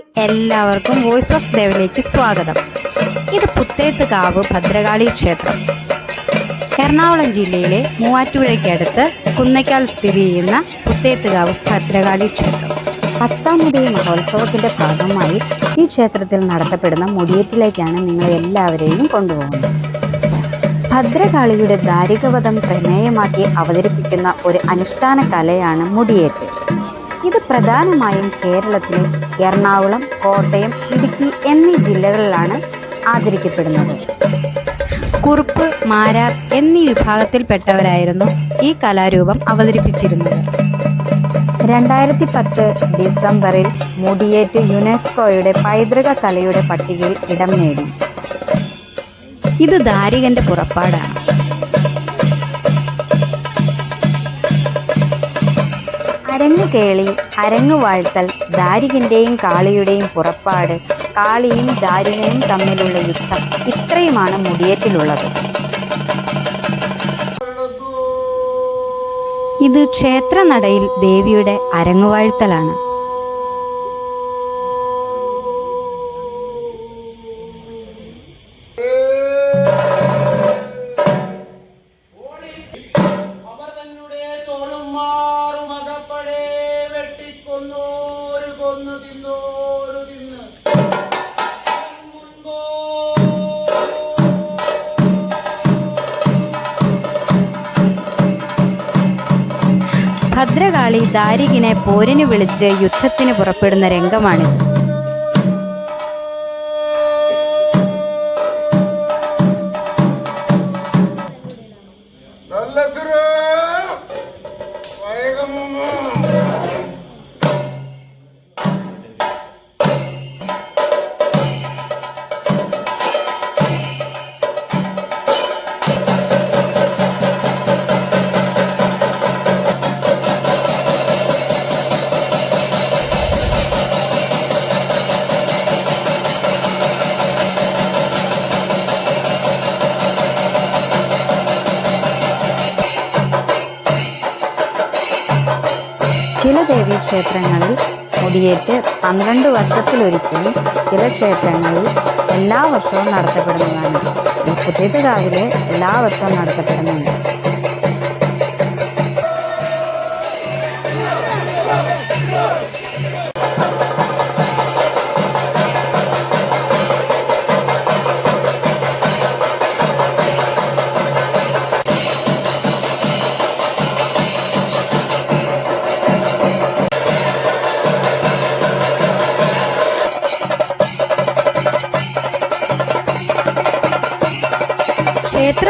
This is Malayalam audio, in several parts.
എല്ലാവർക്കും വോയിസ് ഓഫ് ദേവിലേക്ക് സ്വാഗതം. ഇത് പുത്തേത്തുകാവ് ഭദ്രകാളി ക്ഷേത്രം. എറണാകുളം ജില്ലയിലെ മൂവാറ്റുപുഴയ്ക്കടുത്ത് കുന്നയ്ക്കാൽ സ്ഥിതി ചെയ്യുന്ന പുത്തേത്തുകാവ് ഭദ്രകാളി ക്ഷേത്രം. പത്താമതേ മഹോത്സവത്തിന്റെ ഭാഗമായി ഈ ക്ഷേത്രത്തിൽ നടത്തപ്പെടുന്ന മുടിയേറ്റിലേക്കാണ് നിങ്ങൾ എല്ലാവരെയും കൊണ്ടുപോകുന്നത്. ഭദ്രകാളിയുടെ ദാരികവധം പ്രമേയമാക്കി അവതരിപ്പിക്കുന്ന ഒരു അനുഷ്ഠാന കലയാണ് മുടിയേറ്റ്. ഇത് പ്രധാനമായും കേരളത്തിലെ എറണാകുളം കോട്ടയം ഇടുക്കി എന്നീ ജില്ലകളിലാണ് ആചരിക്കപ്പെടുന്നത്. കുറുപ്പ് മാരാർ എന്നീ വിഭാഗത്തിൽപ്പെട്ടവരായിരുന്നു ഈ കലാരൂപം അവതരിപ്പിച്ചിരുന്നത്. രണ്ടായിരത്തി പത്ത് ഡിസംബറിൽ മുടിയേറ്റ് യുനെസ്കോയുടെ പൈതൃക കലയുടെ പട്ടികയിൽ ഇടം നേടി. ഇത് ദാരികന്റെ പുറപ്പാടാണ്. അരങ്ങു കേളി അരങ്ങു വാഴ്ത്തൽ ദാരികന്റെയും കാളിയുടെയും പുറപ്പാട് കാളിയും ദാരികനും തമ്മിലുള്ള യുദ്ധം ഇത്രയുമാണ് മുടിയേറ്റിലുള്ളത്. ഇത് ക്ഷേത്രനടയിൽ ദേവിയുടെ അരങ്ങുവാഴ്ത്തലാണ്. ഭദ്രകാളി ദാരികിനെ പോരിനു വിളിച്ച് യുദ്ധത്തിന് പുറപ്പെടുന്ന രംഗമാണിത്. ചില ദേവീക്ഷേത്രങ്ങളിൽ മുടിയേറ്റ് പന്ത്രണ്ട് വർഷത്തിലൊരിക്കലും ചില ക്ഷേത്രങ്ങളിൽ എല്ലാ വർഷവും നടത്തപ്പെടുന്നതാണ്. ഈ രാവിലെ എല്ലാ വർഷവും നടത്തപ്പെടുന്നുണ്ട്.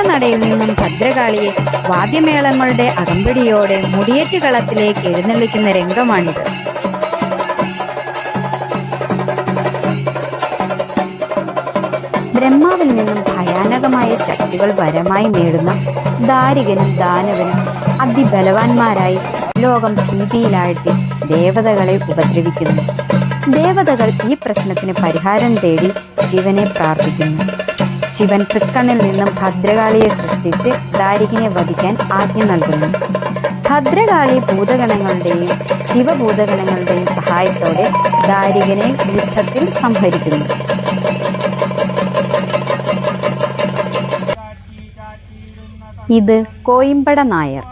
ക്ഷേത്രനടയിൽ നിന്നും ഭദ്രകാളിയെ വാദ്യമേളങ്ങളുടെ അകമ്പടിയോടെ മുടിയേറ്റുകളത്തിലേക്ക് എഴുന്നള്ളിക്കുന്ന രംഗമാണിത്. ബ്രഹ്മാവിൽ നിന്നും ഭയാനകമായ ശക്തികൾ വരമായി നേടുന്ന ദാരികനും ദാനവനും അതിബലവാന്മാരായി ലോകം ഭീതിയിലാഴ്ത്തി ദേവതകളെ ഉപദ്രവിക്കുന്നു. ദേവതകൾ ഈ പ്രശ്നത്തിന് പരിഹാരം തേടി ശിവനെ പ്രാർത്ഥിക്കുന്നു. ശിവൻ തൃക്കണ്ണിൽ നിന്നും ഭദ്രകാളിയെ സൃഷ്ടിച്ച് ദാരികിനെ വധിക്കാൻ ആജ്ഞ നൽകുന്നു. ഭദ്രകാളി ഭൂതഗണങ്ങളുടെയും ശിവഭൂതഗണങ്ങളുടെയും സഹായത്തോടെ ദാരികനെ യുദ്ധത്തിൽ സംഹരിക്കുന്നു. ഇത് കോയിമ്പട നായർ.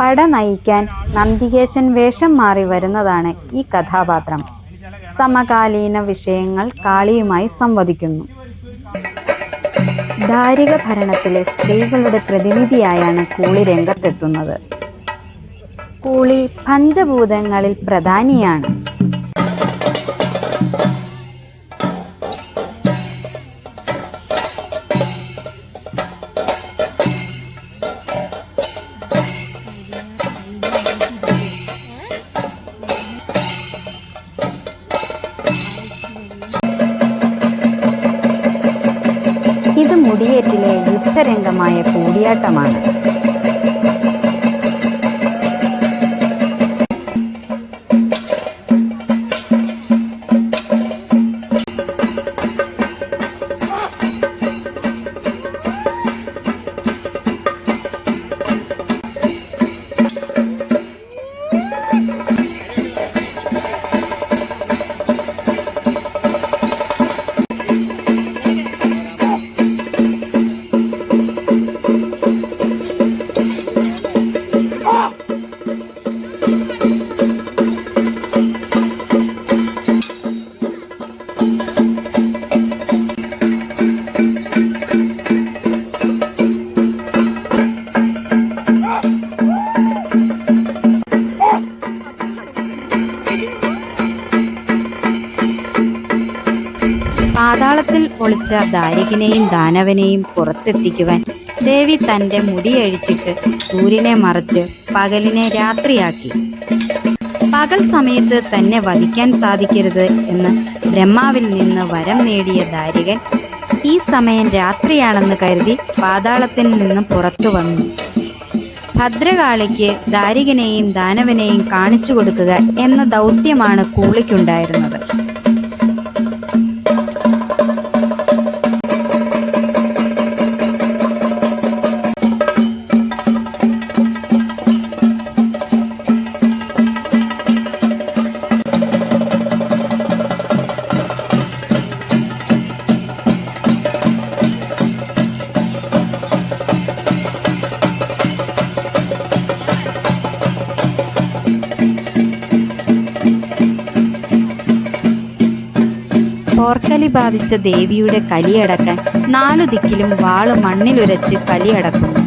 പട നയിക്കാൻ നന്ദികേശൻ വേഷം മാറി വരുന്നതാണ് ഈ കഥാപാത്രം. സമകാലീന വിഷയങ്ങൾ കാളിയുമായി സംവദിക്കുന്നു. ദാരിക ഭരണത്തിലെ സ്ത്രീകളുടെ പ്രതിനിധിയായാണ് കൂളി രംഗത്തെത്തുന്നത്. കൂളി പഞ്ചഭൂതങ്ങളിൽ പ്രധാനിയാണ്. മുടിയേറ്റിലെ യുദ്ധരംഗമായ കൂടിയാട്ടമാണ്. പാതാളത്തിൽ ഒളിച്ച ദാരികനെയും ദാനവനെയും പുറത്തെത്തിക്കുവാൻ ദേവി തന്റെ മുടിയഴിച്ചിട്ട് സൂര്യനെ മറച്ച് പകലിനെ രാത്രിയാക്കി. പകൽ സമയത്ത് തന്നെ വധിക്കാൻ സാധിക്കരുത് എന്ന് ബ്രഹ്മാവിൽ നിന്ന് വരം നേടിയ ദാരികൻ ഈ സമയം രാത്രിയാണെന്ന് കരുതി പാതാളത്തിൽ നിന്ന് പുറത്തു വന്നു. ഭദ്രകാളിക്ക് ദാരികനെയും ദാനവനെയും കാണിച്ചു കൊടുക്കുക എന്ന ദൗത്യമാണ് കൂളിക്കുണ്ടായിരുന്നത്. പോർക്കലി ബാധിച്ച ദേവിയുടെ കലിയടക്കാൻ നാലു ദിക്കിലും വാൾ മണ്ണിലുരച്ച് കലിയടക്കുന്നു.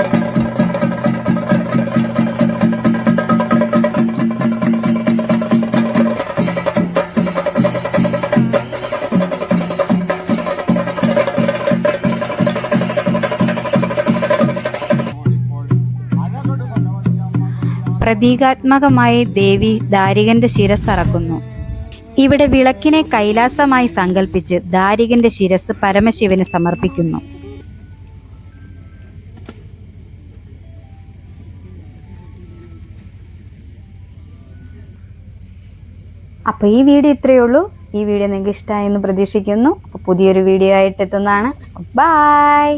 പ്രതീകാത്മകമായി ദേവി ദാരികന്റെ ശിരസ്സറക്കുന്നു. ഇവിടെ വിളക്കിനെ കൈലാസമായി സങ്കല്പിച്ച് ദാരികന്റെ ശിരസ് പരമശിവന് സമർപ്പിക്കുന്നു. അപ്പോൾ ഈ വീഡിയോ ഇത്രയേ ഉള്ളൂ. ഈ വീഡിയോ നിങ്ങൾക്ക് ഇഷ്ടമായെന്ന് പ്രതീക്ഷിക്കുന്നു. പുതിയൊരു വീഡിയോ ആയിട്ട് എത്തുന്നതാണ്. ബായ്